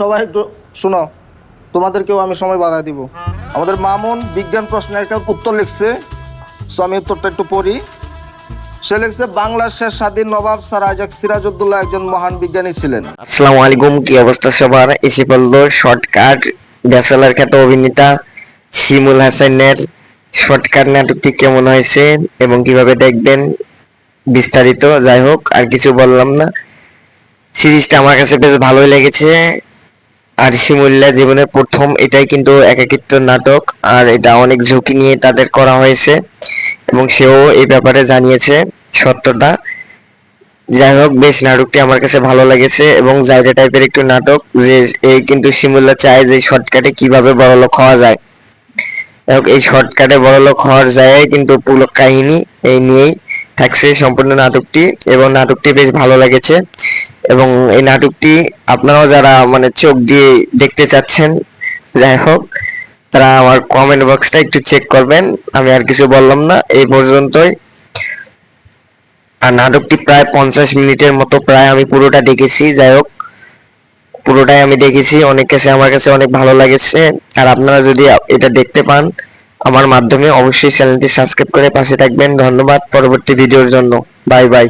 সবাই একটু শুনো। তোমাদেরকেও আমি সময় বাড়ায় দিব। আমাদের মামুন বিজ্ঞান প্রশ্নের একটা উত্তর লিখছে। সো আমি উত্তরটা একটু পড়ি। সে লিখছে, বাংলাদেশের স্বাধীন নবাব স্যার আইজাক সিরাজউদ্দৌলা একজন মহান বিজ্ঞানী ছিলেন। আসসালামু আলাইকুম, কি অবস্থা সবার? এসে পড়ল শর্টকাট, ব্যাচেলার খ্যাত অভিনেতা শিমুল হাসানের শর্টকাট নাটকটি কেমন হয়েছে এবং কীভাবে দেখবেন বিস্তারিত? যাই হোক, আর কিছু বললাম না। সিরিজটা আমার কাছে বেশ ভালোই লেগেছে। আর শিমুল্লা জীবনের প্রথম, এটাই কিন্তু একাকিত্ব নাটক, আর এটা অনেক ঝুঁকি নিয়ে তাদের করা হয়েছে, এবং সেও এই ব্যাপারে জানিয়েছে সত্যটা। যাই হোক, বেশ নাটকটি আমার কাছে ভালো লেগেছে, এবং জায়গা টাইপের একটু নাটক, যে এই কিন্তু শিমুল্লা চায় যে শর্টকাটে কীভাবে বড়লোক হওয়া যায়। এই শর্টকাটে বড়লোক হওয়ার জায়গায় কিন্তু পুরো কাহিনী এই নিয়েই থাকছে সম্পূর্ণ নাটকটি, এবং নাটকটি বেশ ভালো লেগেছে। এবং এই নাটকটি আপনারাও যারা মানে চোখ দিয়ে দেখতে চাচ্ছেন, যাই হোক, তারা আমার কমেন্ট বক্সটা একটু চেক করবেন। আমি আর কিছু বললাম না, এই পর্যন্তই। আর নাটকটি প্রায় পঞ্চাশ মিনিটের মতো, প্রায় আমি পুরোটা দেখেছি, যাই হোক, পুরোটাই আমি দেখেছি। অনেক কাছে, আমার কাছে অনেক ভালো লেগেছে। আর আপনারা যদি এটা দেখতে পান, আমার মাধ্যমে অবশ্যই চ্যানেলটি সাবস্ক্রাইব করে পাশে থাকবেন। ধন্যবাদ, পরবর্তী ভিডিওর জন্য। Bye bye.